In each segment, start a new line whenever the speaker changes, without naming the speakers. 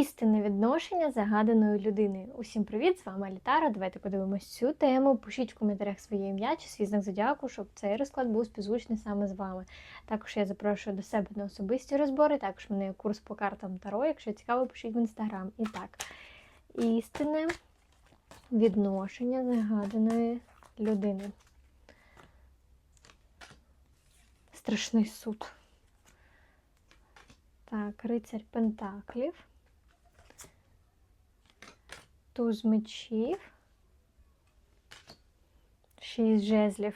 Істинне відношення загаданої людини. Усім привіт! З вами Алітара. Давайте подивимось цю тему. Пишіть в коментарях своє ім'я чи свій знак зодіаку, щоб цей розклад був співзвучний саме з вами. Також я запрошую до себе на особисті розбори. Також в мене є курс по картам Таро. Якщо цікаво, пишіть в інстаграм. І так, істинне відношення загаданої людини. Страшний суд. Так, рицарь Пентаклів. Туз мечів. Шість жезлів.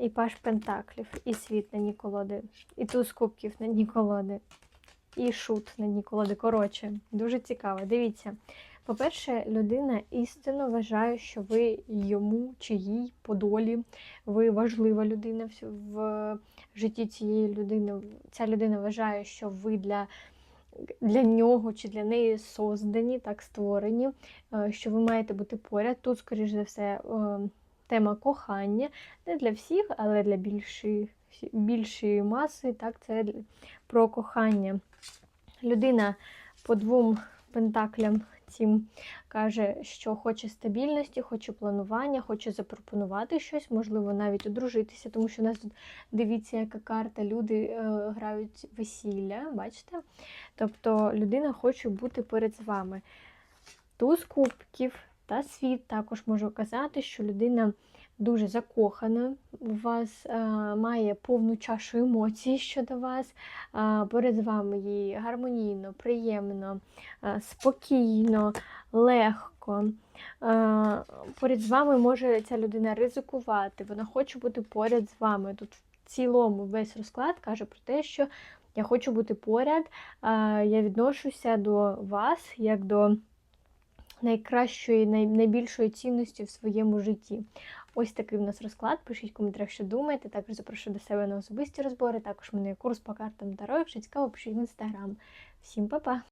І паш Пентаклів. І світ на дні колоди. І туз кубків на дні колоди. І шут на дні колоди. Коротше, дуже цікаво. Дивіться. По-перше, людина істинно вважає, що ви йому чи їй по долі, ви важлива людина в житті цієї людини. Ця людина вважає, що ви для, для нього чи для неї создані, так створені, е, що ви маєте бути поряд. Тут, скоріш за все, е, тема кохання не для всіх, але для більшої, більшої маси, так, це про кохання. Людина по двом пентаклям цим каже, що хоче стабільності, хоче планування, хоче запропонувати щось, можливо, навіть одружитися, тому що у нас тут дивіться, яка карта, люди е, грають весілля, бачите? Тобто людина хоче бути перед з вами. Туз кубків та світ також може казати, що людина дуже закохана у вас, е, має повну чашу емоцій щодо вас, е, перед вами їй гармонійно, приємно, е, спокійно, легко. Поряд з вами може ця людина ризикувати, вона хоче бути поряд з вами. Тут в цілому весь розклад каже про те, що я хочу бути поряд, я відношуся до вас як до найкращої, найбільшої цінності в своєму житті. Ось такий в нас розклад. Пишіть в коментарях, що думаєте. Також запрошую до себе на особисті розбори. Також мене курс по картам Таро. Якщо цікаво, пишіть в інстаграм. Всім па-па!